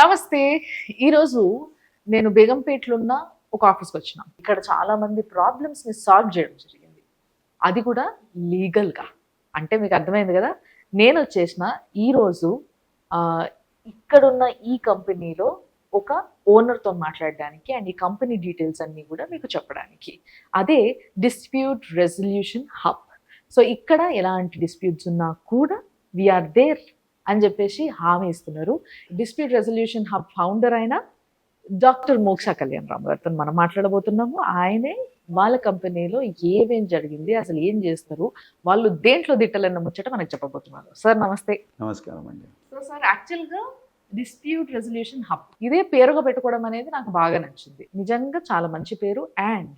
నమస్తే. ఈరోజు నేను బేగంపేటలో ఉన్న ఒక ఆఫీస్కి వచ్చిన. ఇక్కడ చాలా మంది ప్రాబ్లమ్స్ని సాల్వ్ చేయడం జరిగింది. అది కూడా లీగల్గా. అంటే మీకు అర్థమైంది కదా? నేను వచ్చేసిన ఈరోజు ఇక్కడున్న ఈ కంపెనీలో ఒక ఓనర్తో మాట్లాడడానికి అండ్ ఈ కంపెనీ డీటెయిల్స్ అన్నీ కూడా మీకు చెప్పడానికి. అదే డిస్ప్యూట్ రెజల్యూషన్ హబ్. సో ఇక్కడ ఎలాంటి డిస్ప్యూట్స్ ఉన్నా కూడా వీఆర్ దేర్ అని చెప్పేసి హామీ ఇస్తున్నారు. డిస్ప్యూట్ రెజల్యూషన్ హబ్ ఫౌండర్ అయిన డాక్టర్ మోక్ష కళ్యాణ్ రామ్ గారితో మనం మాట్లాడబోతున్నాము. ఆయనే వాళ్ళ కంపెనీలో ఏమేం జరిగింది అసలు ఏం చేస్తారు వాళ్ళు దేంట్లో దిట్టలన్న ముచ్చట మనకు చెప్పబోతున్నారు. సార్ నమస్తే. నమస్కారం అండి. సో సార్ యాక్చువల్గా డిస్ప్యూట్ రెజల్యూషన్ హబ్ ఇదే పేరుగా పెట్టుకోవడం అనేది నాకు బాగా నచ్చింది. నిజంగా చాలా మంచి పేరు. అండ్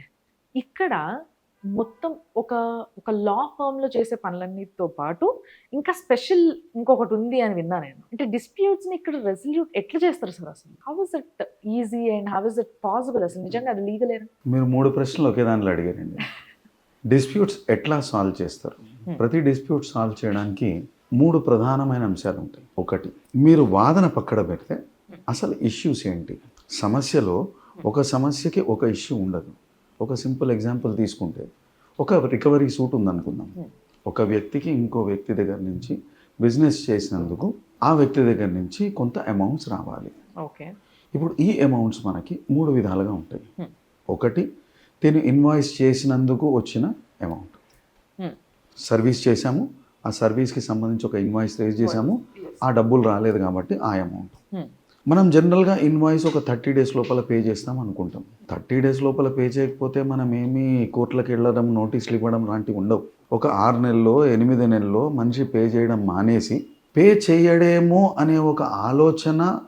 ఇక్కడ మొత్తం ఒక ఒక లా ఫర్మ్లో చేసే పనులన్నిటితో పాటు ఇంకా స్పెషల్ ఇంకొకటి ఉంది అని విన్నా నేను. అంటే disputes ని ఇక్కడ రెజల్యూట్ ఎట్లా చేస్తారు సార్ అసలు? How is it easy and how is it possible అసలు? నిజంగా అది లీగల్ మీరు మూడు ప్రశ్నలు ఒకే దాంట్లో అడిగారండి. డిస్ప్యూట్స్ ఎట్లా సాల్వ్ చేస్తారు? Hmm. ప్రతి డిస్ప్యూట్ సాల్వ్ చేయడానికి మూడు ప్రధానమైన అంశాలు ఉంటాయి. ఒకటి మీరు వాదన పక్కన పెడితే అసలు ఇష్యూస్ ఏంటి? సమస్యలో ఒక సమస్యకి ఒక ఇష్యూ ఉండదు. ఒక సింపుల్ ఎగ్జాంపుల్ తీసుకుంటే ఒక రికవరీ సూట్ ఉందనుకుందాం. Hmm. ఒక వ్యక్తికి ఇంకో వ్యక్తి దగ్గర నుంచి బిజినెస్ చేసినందుకు ఆ వ్యక్తి దగ్గర నుంచి కొంత అమౌంట్స్ రావాలి. ఓకే. ఇప్పుడు ఈ అమౌంట్స్ మనకి మూడు విధాలుగా ఉంటాయి. Hmm. ఒకటి తిను ఇన్వాయిస్ చేసినందుకు వచ్చిన అమౌంట్. సర్వీస్ చేశాము ఆ సర్వీస్కి సంబంధించి ఒక ఇన్వాయిస్ రేజ్ చేశాము ఆ డబ్బులు రాలేదు కాబట్టి ఆ అమౌంట్. మనం జనరల్గా ఇన్వాయిస్ ఒక థర్టీ డేస్ లోపల పే చేస్తాం అనుకుంటాం. థర్టీ డేస్ లోపల పే చేయకపోతే మనం ఏమీ కోర్టులకు వెళ్ళడం నోటీసులు ఇవ్వడం లాంటివి ఉండవు. ఒక ఆరు నెలల్లో ఎనిమిది నెలల్లో మనిషి పే చేయడం మానేసి పే చేయడేమో అనే ఒక ఆలోచన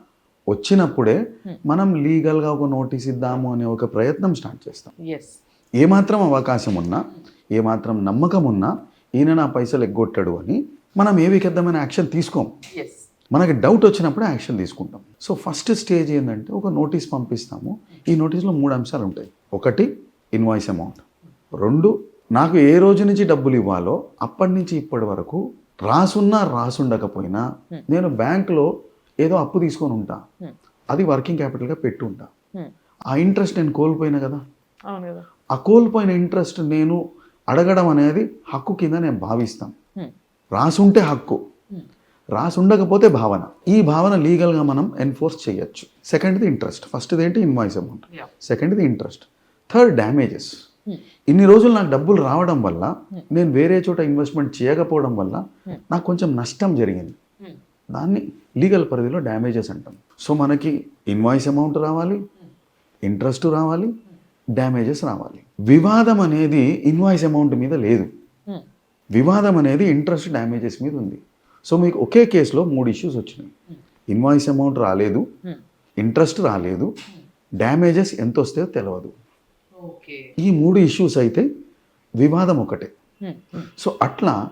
వచ్చినప్పుడే మనం లీగల్గా ఒక నోటీస్ ఇద్దాము అనే ఒక ప్రయత్నం స్టార్ట్ చేస్తాం. ఏమాత్రం అవకాశం ఉన్నా ఏమాత్రం నమ్మకం ఉన్నా ఈయన నా పైసలు ఎగ్గొట్టాడు అని మనం ఏ విధమైన యాక్షన్ తీసుకోం. ఎస్ మనకి డౌట్ వచ్చినప్పుడు యాక్షన్ తీసుకుంటాం. సో ఫస్ట్ స్టేజ్ ఏంటంటే ఒక నోటీస్ పంపిస్తాము. ఈ నోటీస్లో మూడు అంశాలు ఉంటాయి. ఒకటి ఇన్వాయిస్ అమౌంట్. రెండు నాకు ఏ రోజు నుంచి డబ్బులు ఇవ్వాలో అప్పటి నుంచి ఇప్పటి వరకు రాసున్నా రాసుండకపోయినా నేను బ్యాంక్లో ఏదో అప్పు తీసుకొని ఉంటా. అది వర్కింగ్ క్యాపిటల్గా పెట్టి ఉంటా. ఆ ఇంట్రెస్ట్ నేను కోల్పోయినా కదా? ఆ కోల్పోయిన ఇంట్రెస్ట్ నేను అడగడం అనేది హక్కు కింద నేను భావిస్తాను. రాసుంటే హక్కు. రాసి ఉండకపోతే భావన. ఈ భావన లీగల్గా మనం ఎన్ఫోర్స్ చేయొచ్చు. సెకండ్ది ఇంట్రెస్ట్. ఫస్ట్ది ఏంటి? Invoice amount. సెకండ్ది ఇంట్రెస్ట్. Third damages. ఇన్ని రోజులు నాకు డబ్బులు రావడం వల్ల నేను వేరే చోట ఇన్వెస్ట్మెంట్ చేయకపోవడం వల్ల నాకు కొంచెం నష్టం జరిగింది. దాన్ని లీగల్ పరిధిలో డ్యామేజెస్ అంటాం. సో మనకి ఇన్వాయిస్ అమౌంట్ రావాలి ఇంట్రెస్ట్ రావాలి డ్యామేజెస్ రావాలి. వివాదం అనేది ఇన్వాయిస్ అమౌంట్ మీద లేదు. వివాదం అనేది ఇంట్రెస్ట్ డ్యామేజెస్ మీద ఉంది. సో మీకు ఒకే కేసులో మూడు ఇష్యూస్ వచ్చినాయి. ఇన్వాయిస్ అమౌంట్ రాలేదు. ఇంట్రెస్ట్ రాలేదు. డ్యామేజెస్ ఎంత వస్తాయో తెలియదు ఈ మూడు ఇష్యూస్ అయితే వివాదం ఒకటే. సో అట్లా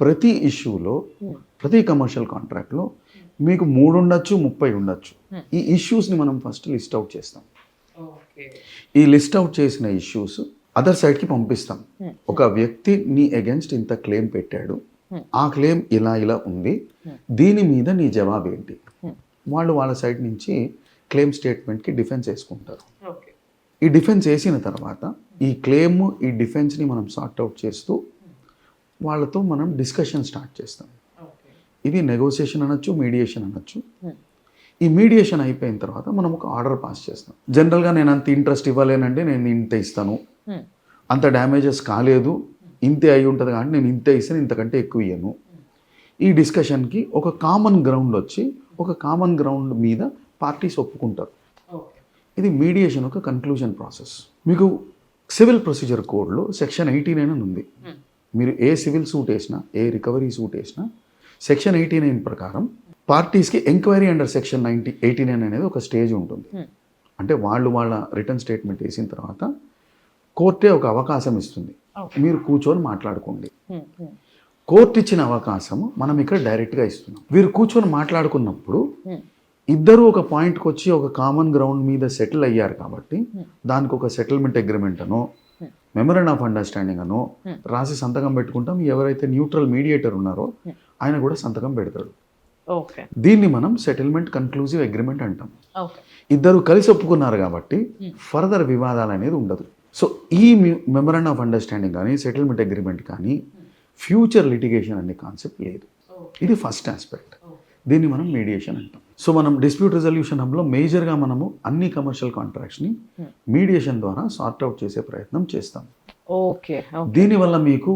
ప్రతి ఇష్యూలో ప్రతి కమర్షియల్ కాంట్రాక్ట్లో మీకు మూడు ఉండొచ్చు ముప్పై ఉండొచ్చు. ఈ ఇష్యూస్ని మనం ఫస్ట్ లిస్ట్ అవుట్ చేస్తాం. ఈ లిస్ట్ అవుట్ చేసిన ఇష్యూస్ అదర్ సైడ్కి పంపిస్తాం. ఒక వ్యక్తి నీ అగెన్స్ట్ ఇంత క్లెయిమ్ పెట్టాడు. ఆ క్లెయిమ్ ఇలా ఇలా ఉంది. దీని మీద నీ జవాబు ఏంటి వాళ్ళు వాళ్ళ సైడ్ నుంచి క్లెయిమ్ స్టేట్మెంట్కి డిఫెన్స్ వేసుకుంటారు. ఈ డిఫెన్స్ వేసిన తర్వాత ఈ క్లెయిమ్ ఈ డిఫెన్స్ని మనం సార్ట్ అవుట్ చేస్తూ వాళ్ళతో మనం డిస్కషన్ స్టార్ట్ చేస్తాం. ఇది నెగోసియేషన్ అనొచ్చు మీడియేషన్ అనొచ్చు. ఈ మీడియేషన్ అయిపోయిన తర్వాత మనం ఒక ఆర్డర్ పాస్ చేస్తాం. జనరల్గా నేను అంత ఇంట్రెస్ట్ ఇవ్వలేనంటే నేను ఇంత ఇస్తాను. అంత డ్యామేజెస్ కాలేదు. ఇంతే అయి ఉంటుంది కాబట్టి నేను ఇంతే ఇస్తాను ఇంతకంటే ఎక్కువ ఇయ్యను. ఈ డిస్కషన్కి ఒక కామన్ గ్రౌండ్ వచ్చి ఒక కామన్ గ్రౌండ్ మీద పార్టీస్ ఒప్పుకుంటారు. ఇది మీడియేషన్ ఒక కన్క్లూజన్ ప్రాసెస్. మీకు సివిల్ ప్రొసీజర్ కోడ్లో సెక్షన్ ఎయిటీ నైన్ అని ఉంది. మీరు ఏ సివిల్ సూట్ వేసినా ఏ రికవరీ సూట్ వేసినా సెక్షన్ ఎయిటీ నైన్ ప్రకారం పార్టీస్కి enquiry under section ninety eighty nine అనేది ఒక స్టేజ్ ఉంటుంది. అంటే వాళ్ళు వాళ్ళ రిటర్న్ స్టేట్మెంట్ వేసిన తర్వాత కోర్టే ఒక అవకాశం ఇస్తుంది. మీరు కూర్చొని మాట్లాడుకోండి. కోర్టు ఇచ్చిన అవకాశం మనం ఇక్కడ డైరెక్ట్గా ఇస్తున్నాం. వీరు కూర్చొని మాట్లాడుకున్నప్పుడు ఇద్దరు ఒక పాయింట్కి వచ్చి ఒక కామన్ గ్రౌండ్ మీద సెటిల్ అయ్యారు కాబట్టి దానికి ఒక సెటిల్మెంట్ అగ్రిమెంట్ అనో మెమరన్ ఆఫ్ అండర్స్టాండింగ్ అనో రాసి సంతకం పెట్టుకుంటాం. ఎవరైతే న్యూట్రల్ మీడియేటర్ ఉన్నారో ఆయన కూడా సంతకం పెడతాడు. దీన్ని మనం సెటిల్మెంట్ కన్క్లూజివ్ అగ్రిమెంట్ అంటాం. ఇద్దరు కలిసి ఒప్పుకున్నారు కాబట్టి ఫర్దర్ వివాదాలు అనేది ఉండదు. సో ఈ మెమరాండ్ ఆఫ్ అండర్స్టాండింగ్ కానీ సెటిల్మెంట్ అగ్రిమెంట్ కానీ ఫ్యూచర్ లిటిగేషన్ అనే కాన్సెప్ట్ లేదు. ఇది ఫస్ట్ ఆస్పెక్ట్ దీన్ని మనం మీడియేషన్ అంటాం. సో మనం డిస్ప్యూట్ రిజల్యూషన్ హబ్లో మేజర్గా మనము అన్ని కమర్షియల్ కాంట్రాక్ట్స్ని మీడియేషన్ ద్వారా సార్ట్ అవుట్ చేసే ప్రయత్నం చేస్తాం. ఓకే దీనివల్ల మీకు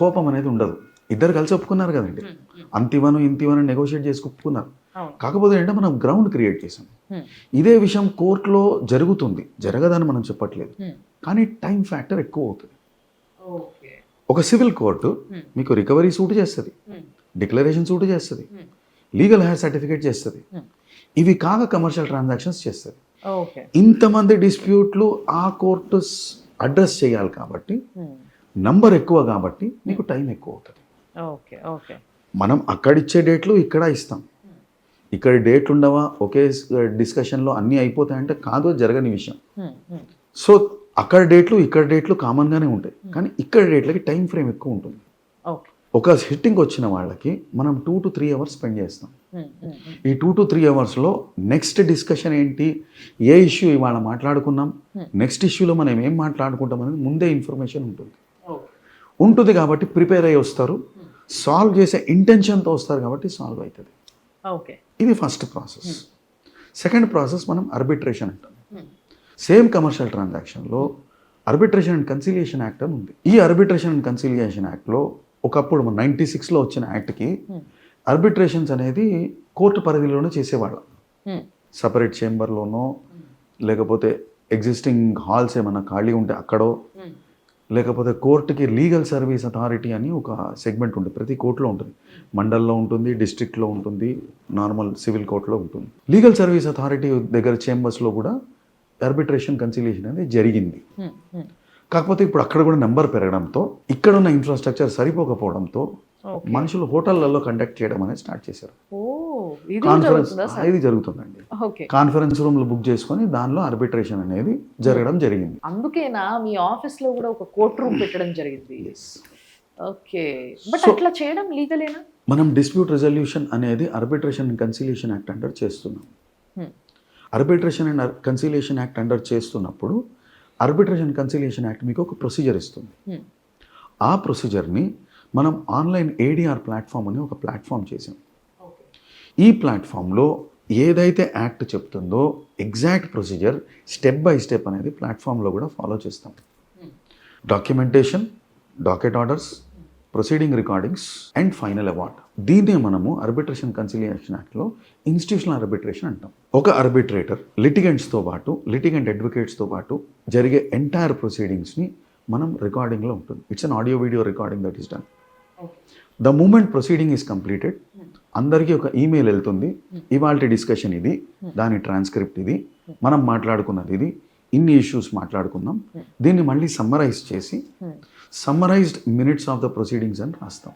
కోపం అనేది ఉండదు. ఇద్దరు కలిసి ఒప్పుకున్నారు కదండి. అంతివను ఇంతివను నెగోషియేట్ చేసి ఒప్పుకున్నారు. కాకపోతే ఏంటంటే మనం గ్రౌండ్ క్రియేట్ చేసాం. ఇదే విషయం కోర్టులో జరుగుతుంది. జరగదని మనం చెప్పట్లేదు. కానీ టైం ఫ్యాక్టర్ ఎక్కువ అవుతుంది ఒక సివిల్ కోర్టు మీకు రికవరీ సూట్ చేస్తుంది. డిక్లరేషన్ సూట్ చేస్తుంది. లీగల్ హెయిర్ సర్టిఫికేట్ చేస్తుంది. ఇవి కాక కమర్షియల్ ట్రాన్సాక్షన్స్ చేస్తుంది. ఇంతమంది డిస్ప్యూట్లు ఆ కోర్టు అడ్రస్ చేయాలి కాబట్టి నంబర్ ఎక్కువ కాబట్టి మీకు టైం ఎక్కువ అవుతుంది ఓకే ఓకే. మనం అక్కడిచ్చే డేట్లు ఇక్కడ ఇస్తాం. ఇక్కడ డేట్లు ఉండవా? ఒకే డిస్కషన్లో అన్నీ అయిపోతాయంటే కాదు జరగని విషయం. సో అక్కడ డేట్లు ఇక్కడ డేట్లు కామన్గానే ఉంటాయి. కానీ ఇక్కడ డేట్లకి టైం ఫ్రేమ్ ఎక్కువ ఉంటుంది. ఒక సిట్టింగ్ వచ్చిన వాళ్ళకి మనం two to three hours spend చేస్తాం. ఈ టూ టు త్రీ అవర్స్లో నెక్స్ట్ డిస్కషన్ ఏంటి? ఏ ఇష్యూ ఇవాళ మాట్లాడుకున్నాం? నెక్స్ట్ ఇష్యూలో మనం ఏం మాట్లాడుకుంటాం అనేది ముందే ఇన్ఫర్మేషన్ ఉంటుంది. ఉంటుంది కాబట్టి ప్రిపేర్ అయ్యి వస్తారు. సాల్వ్ చేసే ఇంటెన్షన్తో వస్తారు కాబట్టి సాల్వ్ అవుతుంది. ఓకే ఇది ఫస్ట్ ప్రాసెస్ సెకండ్ ప్రాసెస్ మనం అర్బిట్రేషన్ అంటాం. సేమ్ కమర్షియల్ ట్రాన్సాక్షన్లో అర్బిట్రేషన్ అండ్ కన్సిలియేషన్ యాక్ట్ అని ఉంది. ఈ అర్బిట్రేషన్ అండ్ కన్సిలియేషన్ యాక్ట్లో ఒకప్పుడు నైంటీ సిక్స్లో వచ్చిన యాక్ట్కి అర్బిట్రేషన్స్ అనేది కోర్టు పరిధిలోనే చేసేవాళ్ళం. సపరేట్ చేంబర్లోనో లేకపోతే ఎగ్జిస్టింగ్ హాల్స్ ఏమైనా ఖాళీ ఉంటే అక్కడో లేకపోతే కోర్టుకి లీగల్ సర్వీస్ అథారిటీ అని ఒక సెగ్మెంట్ ఉంటుంది. ప్రతి కోర్టులో ఉంటుంది. మండల్లో ఉంటుంది డిస్ట్రిక్ట్లో ఉంటుంది నార్మల్ సివిల్ కోర్టులో ఉంటుంది. లీగల్ సర్వీస్ అథారిటీ దగ్గర చేంబర్స్లో కూడా ఆర్బిట్రేషన్ కన్సిలేషన్ అనేది జరిగింది. కాకపోతే ఇప్పుడు అక్కడ కూడా నెంబర్ పెరగడంతో ఇక్కడ ఉన్న ఇన్ఫ్రాస్ట్రక్చర్ సరిపోకపోవడంతో మనుషులు హోటళ్ళలో కండక్ట్ చేయడం అనేది స్టార్ట్ చేశారు. కాన్ఫరెన్స్ ఇది జరుగుతుందండి. కాన్ఫరెన్స్ రూమ్లు బుక్ చేసుకొని దానిలో ఆర్బిట్రేషన్ అనేది జరగడం జరిగింది. అందుకేనా మీ ఆఫీస్లో కూడా ఒక కోర్ట్ రూమ్ పెట్టడం జరిగింది? ఓకే. బట్ అట్లా చేయడం లీగలేనా మనం డిస్ప్యూట్ రెజల్యూషన్ అనేది arbitration and conciliation act under చేస్తున్నాం arbitration and conciliation act under చేస్తున్నప్పుడు అర్బిట్రేషన్ కన్సిలియేషన్ యాక్ట్ మీకు ఒక ప్రొసీజర్ ఇస్తుంది. ఆ ప్రొసీజర్ని మనం ఆన్లైన్ ఏడిఆర్ ప్లాట్ఫామ్ అని ఒక ప్లాట్ఫామ్ చేసాం ఈ ప్లాట్ఫామ్లో ఏదైతే యాక్ట్ చెప్తుందో exact procedure step by step అనేది ప్లాట్ఫామ్లో కూడా ఫాలో చేస్తాం. Documentation docket orders proceeding recordings and final award. దీన్నే మనము అర్బిట్రేషన్ కన్సిలియేషన్ యాక్ట్లో ఇన్స్టిట్యూషనల్ అర్బిట్రేషన్ అంటాం. ఒక అర్బిట్రేటర్ లిటిగెంట్స్తో పాటు లిటిగెంట్ అడ్వకేట్స్తో పాటు జరిగే ఎంటైర్ ప్రొసీడింగ్స్ని మనం రికార్డింగ్లో ఉంటుంది. It's an audio video recording that is done the moment proceeding is completed అందరికీ ఒక ఈమెయిల్ వెళ్తుంది. ఇవాళ డిస్కషన్ ఇది దాని ట్రాన్స్క్రిప్ట్ ఇది మనం మాట్లాడుకున్నది ఇది ఇన్ని ఇష్యూస్ మాట్లాడుకున్నాం దీన్ని మళ్ళీ సమ్మరైజ్ చేసి summarised minutes of the proceedings అని రాస్తాం.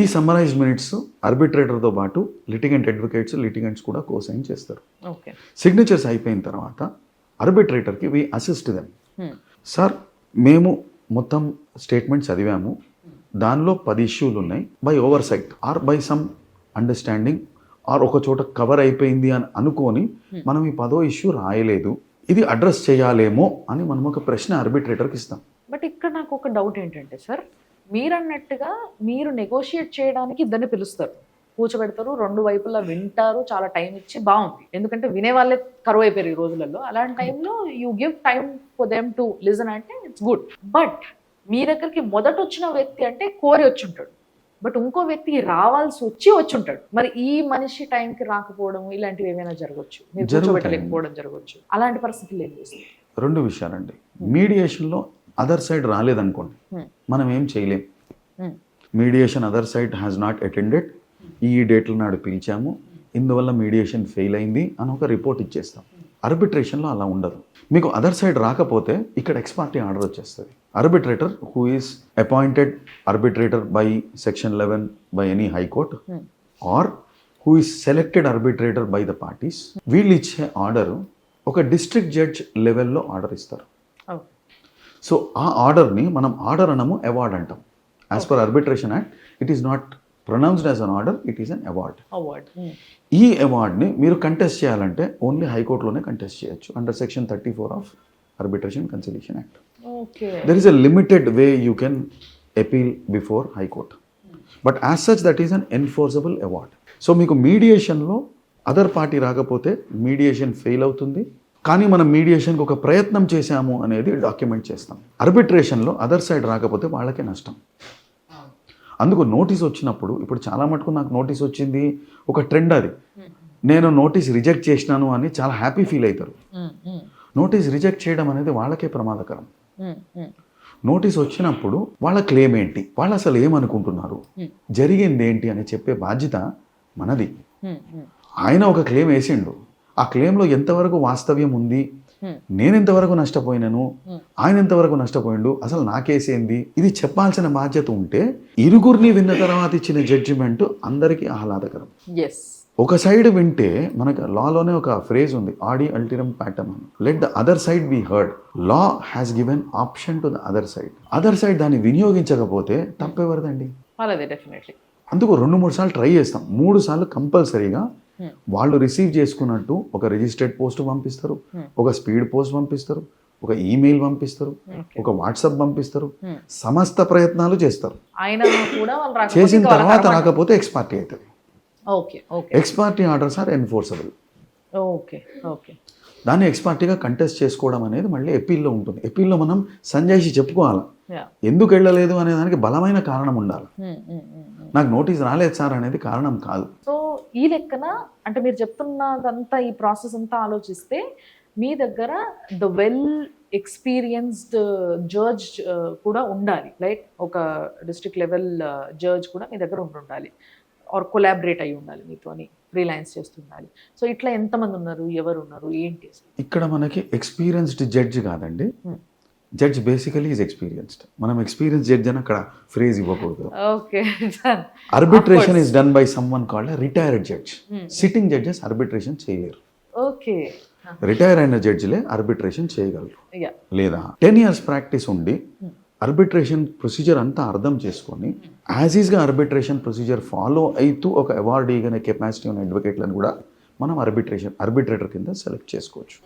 ఈ సమ్మరైజ్డ్ మినిట్స్ ఆర్బిట్రేటర్తో పాటు లిటిగెంట్ అడ్వకేట్స్ లిటిగెంట్స్ కూడా కోసైన్ చేస్తారు. సిగ్నేచర్స్ అయిపోయిన తర్వాత ఆర్బిట్రేటర్కి వి అసిస్ట్ దెమ్. సార్ మేము మొత్తం స్టేట్మెంట్ చదివాము. దానిలో పది ఇష్యూలు ఉన్నాయి. By oversight or by some understanding or ఒక చోట కవర్ అయిపోయింది అని అనుకొని మనం ఈ పదో ఇష్యూ రాయలేదు. ఇది అడ్రస్ చేయాలేమో అని మనం ఒక ప్రశ్న ఆర్బిట్రేటర్కి ఇస్తాం. బట్ ఇక్కడ నాకు ఒక డౌట్ ఏంటంటే సార్ మీరు అన్నట్టుగా మీరు నెగోషియేట్ చేయడానికి ఇద్దరిని పిలుస్తారు. కూర్చోబెడతారు రెండు వైపులా వింటారు చాలా టైం ఇచ్చి బాగుంది. ఎందుకంటే వినే వాళ్ళే కరువు అయిపోయారు ఈ రోజులలో. అలాంటి టైంలో you give time for them to listen అంటే ఇట్స్ గుడ్ బట్ మీ దగ్గరికి మొదట వచ్చిన వ్యక్తి అంటే కోరి వచ్చి ఉంటాడు. బట్ ఇంకో వ్యక్తి రావాల్సి వచ్చి వచ్చి ఉంటాడు. మరి ఈ మనిషి టైంకి రాకపోవడం ఇలాంటివి ఏమైనా జరగవచ్చు? మీరు. కూర్చోబెట్టలేకపోవడం జరగవచ్చు. అలాంటి పరిస్థితులు ఏం చేస్తారు? రెండు విషయాలండి. మీడియేషన్లో అదర్ సైడ్ రాలేదనుకోండి. Hmm. మనం ఏం చేయలేం. Mediation other side has not attended ఈ డేట్ల నాడు పిలిచాము. ఇందువల్ల మీడియేషన్ ఫెయిల్ అయింది అని ఒక రిపోర్ట్ ఇచ్చేస్తాం. ఆర్బిట్రేషన్లో అలా ఉండదు. మీకు అదర్ సైడ్ రాకపోతే ఇక్కడ ఎక్స్పార్టీ ఆర్డర్ వచ్చేస్తుంది. Arbitrator who is appointed arbitrator by section eleven by any high court. Or who is selected arbitrator by the parties వీళ్ళు ఇచ్చే ఆర్డర్ ఒక డిస్ట్రిక్ట్ జడ్జ్ లెవెల్లో ఆర్డర్ ఇస్తారు. ఓకే సో ఆ ఆర్డర్ని మనం ఆర్డర్ అనము అవార్డ్ అంటాం. As per arbitration act it is not pronounced as an order it is an award award ఈ అవార్డ్ని మీరు కంటెస్ట్ చేయాలంటే ఓన్లీ హైకోర్టులోనే కంటెస్ట్ చేయొచ్చు under section thirty four of arbitration conciliation act there is a limited way you can appeal before high court but as such that is an enforceable award so మీకు మీడియేషన్లో other party రాకపోతే mediation fail అవుతుంది కానీ మనం మీడియేషన్కి ఒక ప్రయత్నం చేశాము అనేది డాక్యుమెంట్ చేస్తాం. అర్బిట్రేషన్లో అదర్ సైడ్ రాకపోతే వాళ్ళకే నష్టం. అందుకు నోటీస్ వచ్చినప్పుడు ఇప్పుడు చాలా మటుకు నాకు నోటీస్ వచ్చింది ఒక ట్రెండ్ అది. నేను నోటీస్ రిజెక్ట్ చేసినాను అని చాలా హ్యాపీ ఫీల్ అవుతారు. నోటీస్ రిజెక్ట్ చేయడం అనేది వాళ్ళకే ప్రమాదకరం. నోటీస్ వచ్చినప్పుడు వాళ్ళ క్లెయిమ్ ఏంటి? వాళ్ళు అసలు ఏమనుకుంటున్నారు? జరిగింది ఏంటి అని చెప్పే బాధ్యత మనది. ఆయన ఒక క్లెయిమ్ వేసిండు. ఆ క్లెయిమ్లో ఎంతవరకు వాస్తవ్యం ఉంది? నేను ఎంతవరకు నష్టపోయినాను? ఆయన ఎంతవరకు నష్టపోయిండు? అసలు నా కేసు ఏంది? ఇది చెప్పాల్సిన బాధ్యత ఉంటే ఇరుగురిని విన్న తర్వాత ఇచ్చిన జడ్జిమెంట్ అందరికీ ఆహ్లాదకరం. ఒక సైడ్ వింటే మనకు లాలోనే ఒక ఫ్రేజ్ ఉంది. ఆడి అల్టిరమ్ ప్యాటర్న్ అని let the other side be heard law has given option to the other side other side దాన్ని వినియోగించకపోతే తప్పెవరదండి? అందుకు రెండు మూడు సార్లు ట్రై చేస్తాం. మూడు సార్లు కంపల్సరీగా వాళ్ళు రిసీవ్ చేసుకున్నట్టు ఒక రిజిస్టర్డ్ పోస్ట్ పంపిస్తారు ఒక స్పీడ్ పోస్ట్ పంపిస్తారు ఒక ఈమెయిల్ పంపిస్తారు ఒక వాట్సాప్ పంపిస్తారు సమస్త ప్రయత్నాలు చేస్తారు. చేసిన తర్వాత. రాకపోతే ఎక్స్ పార్టీ అవుతుంది. Ex parte orders are enforceable okay okay దాన్ని ఎక్స్ పార్టీగా కంటెస్ట్ చేసుకోవడం అనేది మళ్ళీ ఎపీల్లో ఉంటుంది. ఎపీల్లో మనం సంజయ్షి చెప్పుకోవాలి. ఎందుకు వెళ్ళలేదు అనే దానికి బలమైన కారణం ఉండాలి. నాకు నోటీస్ రాలేదు సార్ అనేది కారణం కాదు. సో ఈ లెక్కన అంటే మీరు చెప్తున్నదంతా ఈ ప్రాసెస్ అంతా ఆలోచిస్తే మీ దగ్గర ద వెల్ ఎక్స్పీరియన్స్డ్ జడ్జ్ కూడా ఉండాలి. లైక్ ఒక డిస్ట్రిక్ట్ లెవెల్ జడ్జ్ కూడా మీ దగ్గర ఉండి ఉండాలి ఆర్ కొలాబరేట్ అయి ఉండాలి మీతోని ఫ్రీలాన్స్ చేస్తుండాలి సో ఇట్లా ఎంతమంది ఉన్నారు? ఎవరు ఉన్నారు? ఏంటి ఇక్కడ మనకి ఎక్స్పీరియన్స్డ్ జడ్జ్ కాదండి. Hmm. Judge basically is experienced మనం ఎక్స్పీరియన్స్ జడ్జ్ అని అక్కడ ఫ్రేజ్ ఇవ్వకూడదు. Okay arbitration is done by some one called retired judge sitting judges arbitration చేయలేరు. ఓకే రిటైర్ అయిన జడ్జిలే అర్బిట్రేషన్ చేయగలరు. లేదా టెన్ ఇయర్స్ ప్రాక్టీస్ ఉండి అర్బిట్రేషన్ ప్రొసీజర్ అంతా అర్థం చేసుకొని యాజ్ ఈజ్గా అర్బిట్రేషన్ ప్రొసీజర్ ఫాలో అవుతూ ఒక అవార్డు ఇగనే కెపాసిటీ ఉన్న అడ్వకేట్లను కూడా మనం అర్బిట్రేషన్ అర్బిట్రేటర్ కింద సెలెక్ట్ చేసుకోవచ్చు.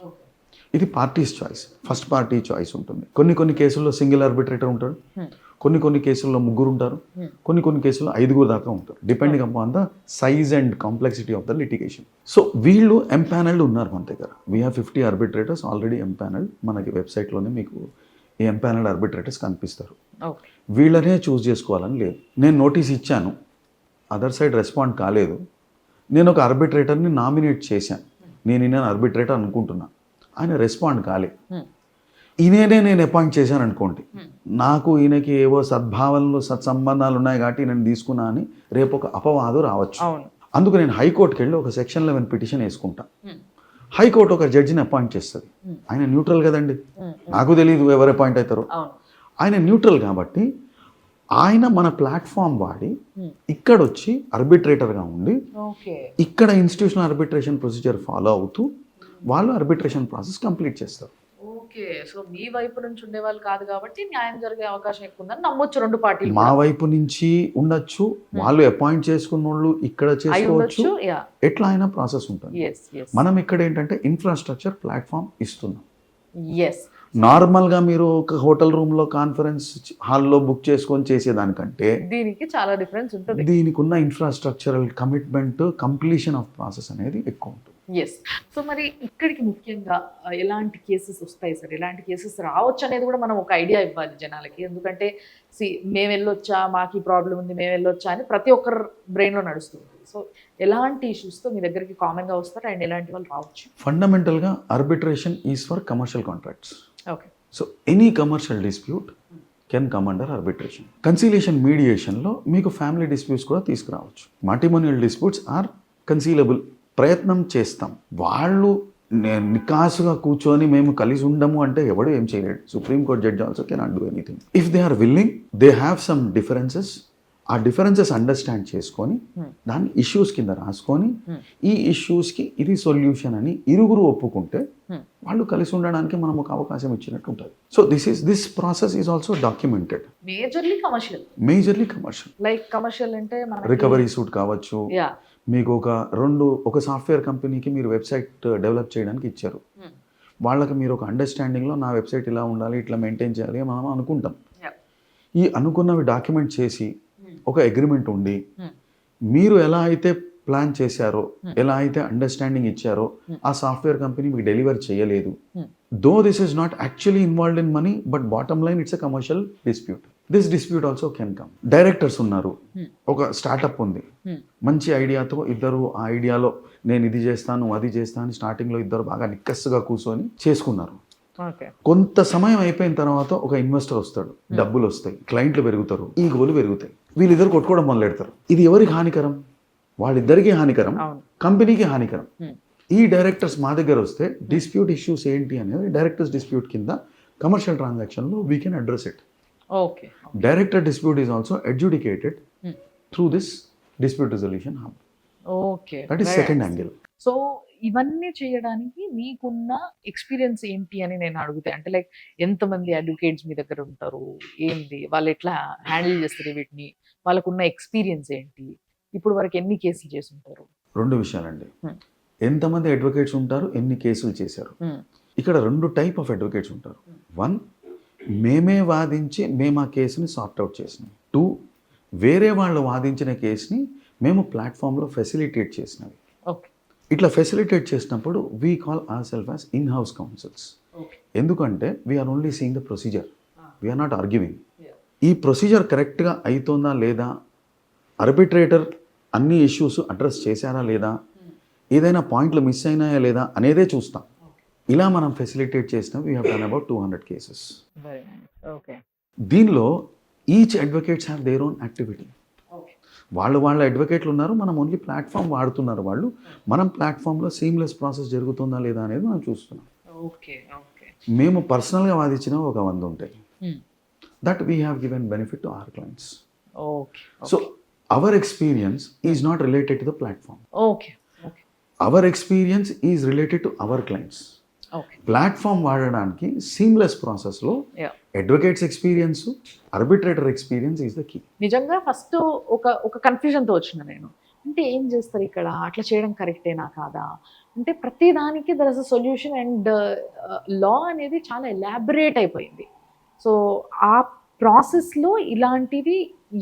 ఇది parties choice first party choice ఉంటుంది. కొన్ని కొన్ని కేసుల్లో సింగిల్ ఆర్బిట్రేటర్ ఉంటాడు. కొన్ని కొన్ని కేసుల్లో ముగ్గురు ఉంటారు. కొన్ని కొన్ని కేసుల్లో ఐదుగురు దాకా ఉంటారు. Depending upon the size and complexity of the litigation so వీళ్ళు ఎంపానల్డ్ ఉన్నారు మన దగ్గర. We have fifty arbitrators already empanelled మనకి వెబ్సైట్లోనే మీకు ఈ ఎంపానల్డ్ ఆర్బిట్రేటర్స్ కనిపిస్తారు. వీళ్ళనే చూస్ చేసుకోవాలని లేదు. నేను నోటీస్ ఇచ్చాను. అదర్ సైడ్ రెస్పాండ్ కాలేదు. నేను ఒక ఆర్బిట్రేటర్ని నామినేట్ చేశాను. నేను ఈయన ఆర్బిట్రేటర్ అనుకుంటున్నా. ఆయన రెస్పాండ్ కాలే. ఈయననే నేను అపాయింట్ చేశాను అనుకోండి. నాకు ఈయనకి ఏవో సద్భావనలు సత్సంబంధాలు ఉన్నాయి కాబట్టి నేను తీసుకున్నా అని రేపు ఒక అపవాదు రావచ్చు. అందుకు నేను హైకోర్టుకి వెళ్ళి ఒక సెక్షన్ లెవెన్ పిటిషన్ వేసుకుంటా. హైకోర్టు ఒక జడ్జిని అపాయింట్ చేస్తుంది. ఆయన న్యూట్రల్ కదండి. నాకు తెలియదు ఎవరు అపాయింట్ అవుతారో ఆయన న్యూట్రల్ కాబట్టి ఆయన మన ప్లాట్ఫామ్ వాడి ఇక్కడ వచ్చి ఆర్బిట్రేటర్గా ఉండి ఇక్కడ ఇన్స్టిట్యూషనల్ ఆర్బిట్రేషన్ ప్రొసీజర్ ఫాలో అవుతూ వాళ్ళు ఆర్బిట్రేషన్ ప్రాసెస్ కంప్లీట్ చేస్తారు. ఓకే సో మీ వైపు నుంచి ఉండేవాళ్ళు కాదు కాబట్టి న్యాయం జరిగే అవకాశం ఎక్కువ ఉందని నమ్మొచ్చు రెండు పార్టీలు మా వైపు నుంచి ఉండొచ్చు వాళ్ళు అపాయింట్ చేసుకున్న వాళ్ళు ఇక్కడ చేసుకోవచ్చు. ఎట్లా అయినా ప్రాసెస్ ఉంటుంది. మనం ఇక్కడ ఏంటంటే ఇన్ఫ్రాస్ట్రక్చర్ ప్లాట్ఫామ్ ఇస్తున్నాం. ఎస్ నార్మల్గా మీరు ఒక హోటల్ రూమ్లో కాన్ఫరెన్స్ హాల్లో బుక్ చేసుకొని చేసేదానికంటే దీనికి చాలా డిఫరెన్స్ ఉంటుంది. దీనికి ఉన్న infrastructural commitment completion of process అనేది ఎక్కువ ఉంటుంది. ఎస్ సో మరి ఇక్కడికి ముఖ్యంగా ఎలాంటి కేసెస్ వస్తాయి సార్? ఎలాంటి కేసెస్ రావచ్చు అనేది కూడా మనం ఒక ఐడియా ఇవ్వాలి జనాలకి. ఎందుకంటే సి మేము వెళ్ళొచ్చా? మాకు ఈ ప్రాబ్లం ఉంది మేము వెళ్ళొచ్చా? అని ప్రతి ఒక్కరు బ్రెయిన్లో నడుస్తుంది సో ఎలాంటి ఇష్యూస్తో మీ దగ్గరికి కామన్గా వస్తారు? అండ్ ఎలాంటి వాళ్ళు రావచ్చు? ఫండమెంటల్గా arbitration is for commercial contracts so any commercial dispute can come under arbitration conciliation మీడియేషన్లో మీకు ఫ్యామిలీ డిస్ప్యూట్స్ కూడా తీసుకురావచ్చు. మాటిమోనియల్ డిస్ప్యూట్స్ ఆర్ కన్సీలబుల్ ప్రయత్నం చేస్తాం. వాళ్ళు నికాసుగా కూర్చొని మేము కలిసి ఉండము అంటే ఎవడు ఏం చేయలేడు. Supreme court judge also can not do anything if they are willing they have some differences ఆ డిఫరెన్సెస్ అండర్స్టాండ్ చేసుకొని Hmm. దాన్ని ఇష్యూస్ కింద రాసుకొని Hmm. ఈ ఇష్యూస్కి ఇది సొల్యూషన్ అని ఇరుగురు ఒప్పుకుంటే Hmm. వాళ్ళు కలిసి ఉండడానికి మనం ఒక అవకాశం ఇచ్చినట్టు ఉంటుంది so this is this process is also documented majorly commercial majorly commercial like commercial అంటే రికవరీ సూట్ కావచ్చు మీకు ఒక రెండు ఒక సాఫ్ట్వేర్ కంపెనీకి మీరు వెబ్సైట్ డెవలప్ చేయడానికి ఇచ్చారు. వాళ్ళకి మీరు ఒక అండర్స్టాండింగ్లో నా వెబ్సైట్ ఇలా ఉండాలి ఇట్లా మెయింటైన్ చేయాలి మనం అనుకుంటాం. ఈ అనుకున్నవి డాక్యుమెంట్ చేసి. ఒక అగ్రిమెంట్ ఉండి Hmm. మీరు ఎలా అయితే ప్లాన్ చేశారో Hmm. ఎలా అయితే అండర్స్టాండింగ్ ఇచ్చారో Hmm. ఆ సాఫ్ట్వేర్ కంపెనీ మీకు డెలివర్ చేయలేదు. Though this is not actually involved in money but bottom line it's a commercial dispute this dispute also can come directors ఉన్నారు. ఒక స్టార్టప్ ఉంది. మంచి ఐడియాతో ఇద్దరు ఆ ఐడియాలో నేను ఇది చేస్తాను అది చేస్తాను స్టార్టింగ్లో ఇద్దరు బాగా నిక్కస్సుగా కూర్చొని చేసుకున్నారు కొంత సమయం అయిపోయిన తర్వాత ఒక ఇన్వెస్టర్ వస్తాడు డబ్బులు వస్తాయి క్లయింట్లు పెరుగుతారు ఈ గోలు పెరుగుతాయి వీళ్ళిద్దరు కొట్టుకోవడం మొదలెడతారు. ఇది ఎవరికి హానికరం? వాళ్ళిద్దరికీ హానికరం కంపెనీకి హానికరం. ఈ డైరెక్టర్స్ మా దగ్గర వస్తే డిస్ప్యూట్ ఇష్యూస్ ఏంటి అనేది డైరెక్టర్స్ డిస్ప్యూట్ కింద కమర్షియల్ ట్రాన్సాక్షన్లో we can address it okay. Director dispute is also adjudicated. Through this dispute resolution hub okay. That is second angle so ఇవన్నీ చేయడానికి మీకున్న ఎక్స్పీరియన్స్ ఏంటి అని నేను అడుగుతాయి అంటే లైక్ ఎంతమంది అడ్వకేట్స్ మీ దగ్గర ఉంటారు? ఏంది? వాళ్ళు ఎట్లా హ్యాండిల్ చేస్తారు వీటిని? వాళ్ళకున్న ఎక్స్పీరియన్స్ ఏంటి? ఇప్పుడు వరకు ఎన్ని కేసులు చేసి ఉంటారు రెండు విషయాలండి. ఎంతమంది అడ్వకేట్స్ ఉంటారు? ఎన్ని కేసులు చేశారు? ఇక్కడ రెండు టైప్ ఆఫ్ అడ్వకేట్స్ ఉంటారు. వన్ మేమే వాదించి మేము ఆ కేసుని సార్ట్అవుట్ చేసినాం. టూ వేరే వాళ్ళు వాదించిన కేసుని మేము ప్లాట్ఫామ్లో ఫెసిలిటేట్ చేసినవి. ఇట్లా ఫెసిలిటేట్ చేసినప్పుడు we call our self as in house councils ఎందుకంటే we are only seeing the procedure we are not arguing ఈ ప్రొసీజర్ కరెక్ట్గా అవుతుందా లేదా? ఆర్బిట్రేటర్ అన్ని ఇష్యూస్ అడ్రస్ చేశారా లేదా? ఏదైనా పాయింట్లు మిస్ అయినాయా లేదా అనేదే చూస్తాం. ఇలా మనం ఫెసిలిటేట్ చేసిన we have done about two hundred cases దీనిలో each advocates have their own activity వాళ్ళు వాళ్ళ అడ్వకేట్లు ఉన్నారు మనం ఓన్లీ ప్లాట్ఫామ్ వాడుతున్నారు వాళ్ళు. మనం ప్లాట్ఫామ్లో సీమ్లెస్ ప్రాసెస్ జరుగుతుందా లేదా అనేది మనం చూస్తున్నాం. మేము పర్సనల్గా వాదించిన ఒక వంద ఉంటాయి that we have given benefit to our clients so our experience is not related to the platform okay our experience is related to our clients platform వాడడానికి సీమ్లెస్ ప్రాసెస్లో advocates experience arbitrator experience is the key నిజంగా first ఒక ఒక కన్ఫ్యూజన్తో వచ్చిన నేను అంటే ఏం చేస్తారు ఇక్కడ అట్లా చేయడం కరెక్టేనా కాదా అంటే ప్రతి దానికి there is a solution and law అనేది చాలా ఎలాబరేట్ అయిపోయింది సో ఆ ప్రాసెస్లో ఇలాంటివి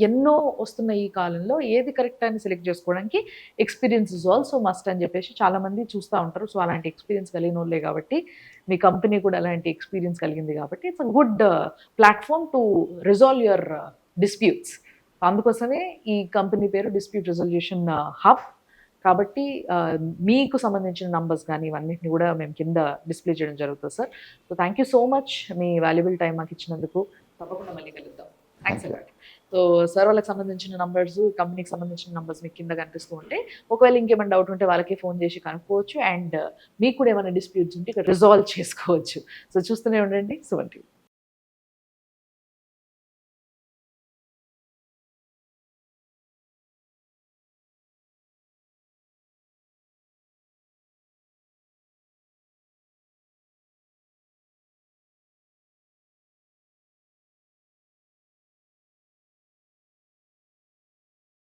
ఎన్నో వస్తున్నాయి ఈ కాలంలో. ఏది కరెక్ట్ అని సెలెక్ట్ చేసుకోవడానికి ఎక్స్పీరియన్స్ ఇస్ ఆల్సో మస్ట్ అని చెప్పేసి చాలామంది చూస్తూ ఉంటారు. సో అలాంటి ఎక్స్పీరియన్స్ కలిగిన వాళ్ళే కాబట్టి మీ కంపెనీ కూడా అలాంటి ఎక్స్పీరియన్స్ కలిగింది కాబట్టి it's a good platform to resolve your disputes అందుకోసమే ఈ కంపెనీ పేరు డిస్ప్యూట్ రిజల్యూషన్ uh, హబ్. కాబట్టి మీకు సంబంధించిన నంబర్స్ కానీ ఇవన్నిటిని కూడా మేము కింద డిస్ప్లే చేయడం జరుగుతుంది sir so thank you so much me valuable time మాకు ఇచ్చినందుకు తప్పకుండా మళ్ళీ కలుద్దాం. థ్యాంక్స్ అలాట్ సో సార్ వాళ్ళకి సంబంధించిన నంబర్స్ కంపెనీకి సంబంధించిన నంబర్స్ మీకు కింద కనిపిస్తూ ఉంటాయి ఒకవేళ ఇంకేమైనా డౌట్ ఉంటే వాళ్ళకి ఫోన్ చేసి కనుక్కోవచ్చు. అండ్ మీకు కూడా ఏమైనా డిస్ప్యూట్స్ ఉంటే ఇక్కడ రిజాల్వ్ చేసుకోవచ్చు. సో చూస్తూనే ఉండండి. సువన్ టీవీ